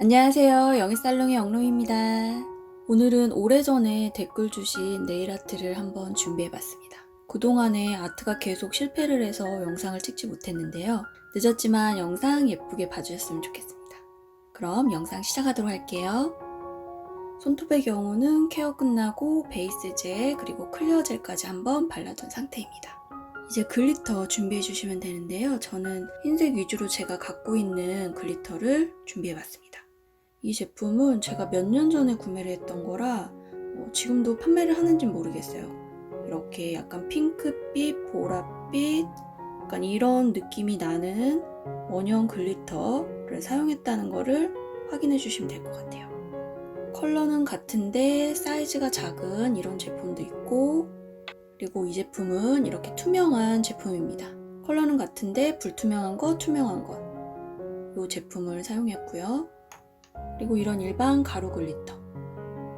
안녕하세요. 영희살롱의 영롱입니다. 오늘은 오래전에 댓글 주신 네일아트를 한번 준비해봤습니다. 그동안에 아트가 계속 실패를 해서 영상을 찍지 못했는데요. 늦었지만 영상 예쁘게 봐주셨으면 좋겠습니다. 그럼 영상 시작하도록 할게요. 손톱의 경우는 케어 끝나고 베이스 젤 그리고 클리어 젤까지 한번 발라둔 상태입니다. 이제 글리터 준비해 주시면 되는데요. 저는 흰색 위주로 제가 갖고 있는 글리터를 준비해 봤습니다. 이 제품은 제가 몇 년 전에 구매를 했던 거라 어, 지금도 판매를 하는지 모르겠어요. 이렇게 약간 핑크빛, 보랏빛, 약간 이런 느낌이 나는 원형 글리터를 사용했다는 거를 확인해 주시면 될 것 같아요. 컬러는 같은데 사이즈가 작은 이런 제품도 있고 그리고 이 제품은 이렇게 투명한 제품입니다. 컬러는 같은데 불투명한 것, 투명한 것. 이 제품을 사용했고요. 그리고 이런 일반 가루 글리터.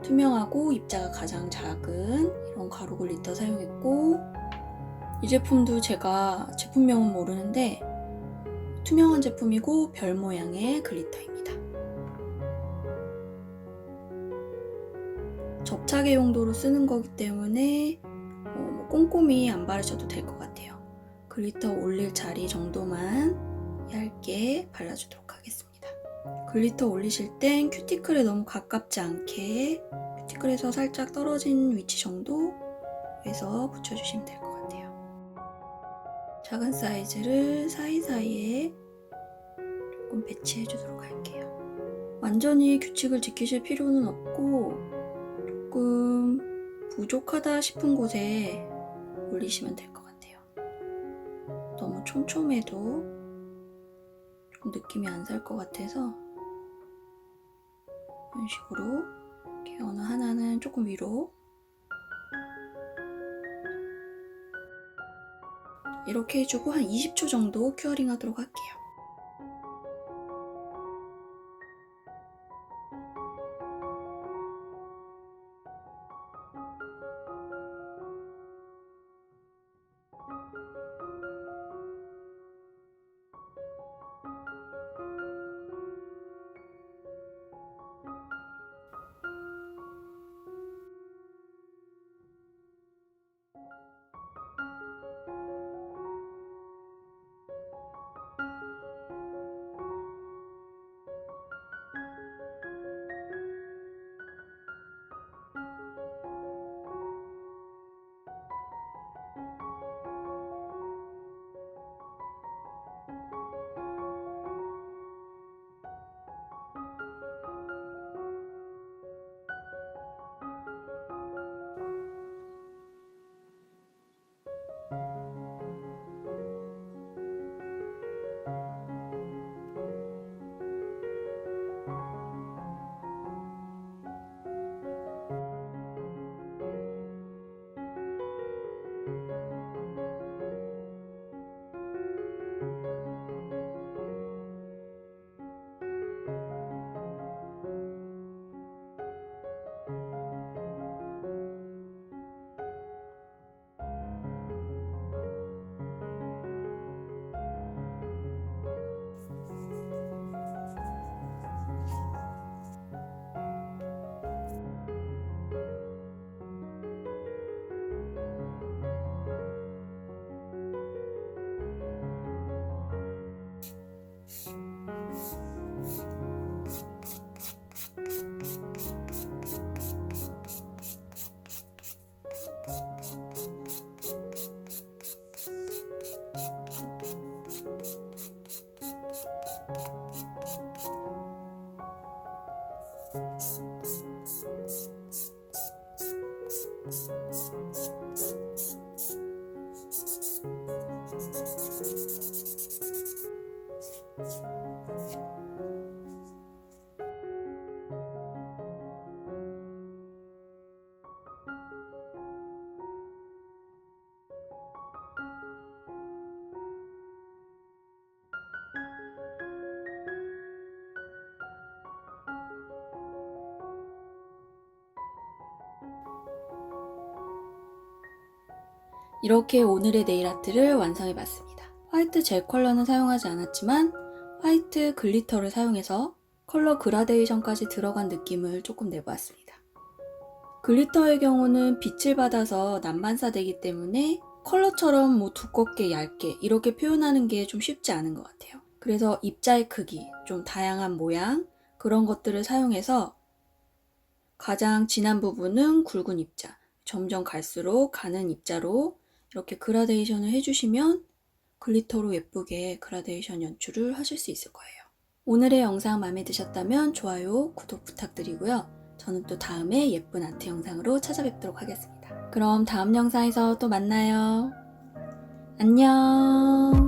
투명하고 입자가 가장 작은 이런 가루 글리터 사용했고 이 제품도 제가 제품명은 모르는데 투명한 제품이고 별 모양의 글리터입니다. 접착의 용도로 쓰는 거기 때문에 어, 뭐 꼼꼼히 안 바르셔도 될 것 같아요. 글리터 올릴 자리 정도만 얇게 발라주도록. 글리터 올리실 땐 큐티클에 너무 가깝지 않게 큐티클에서 살짝 떨어진 위치 정도에서 붙여주시면 될 것 같아요. 작은 사이즈를 사이사이에 조금 배치해 주도록 할게요. 완전히 규칙을 지키실 필요는 없고 조금 부족하다 싶은 곳에 올리시면 될 것 같아요. 너무 촘촘해도 좀 느낌이 안 살 것 같아서 이런 식으로 이렇게 어느 하나는 조금 위로 이렇게 해주고 한 20초 정도 큐어링 하도록 할게요. you 이렇게 오늘의 네일 아트를 완성해 봤습니다. 화이트 젤 컬러는 사용하지 않았지만 화이트 글리터를 사용해서 컬러 그라데이션까지 들어간 느낌을 조금 내보았습니다. 글리터의 경우는 빛을 받아서 난반사되기 때문에 컬러처럼 뭐 두껍게 얇게 이렇게 표현하는 게 좀 쉽지 않은 것 같아요. 그래서 입자의 크기, 좀 다양한 모양 그런 것들을 사용해서 가장 진한 부분은 굵은 입자, 점점 갈수록 가는 입자로 이렇게 그라데이션을 해주시면 글리터로 예쁘게 그라데이션 연출을 하실 수 있을 거예요. 오늘의 영상 마음에 드셨다면 좋아요, 구독 부탁드리고요. 저는 또 다음에 예쁜 아트 영상으로 찾아뵙도록 하겠습니다. 그럼 다음 영상에서 또 만나요. 안녕.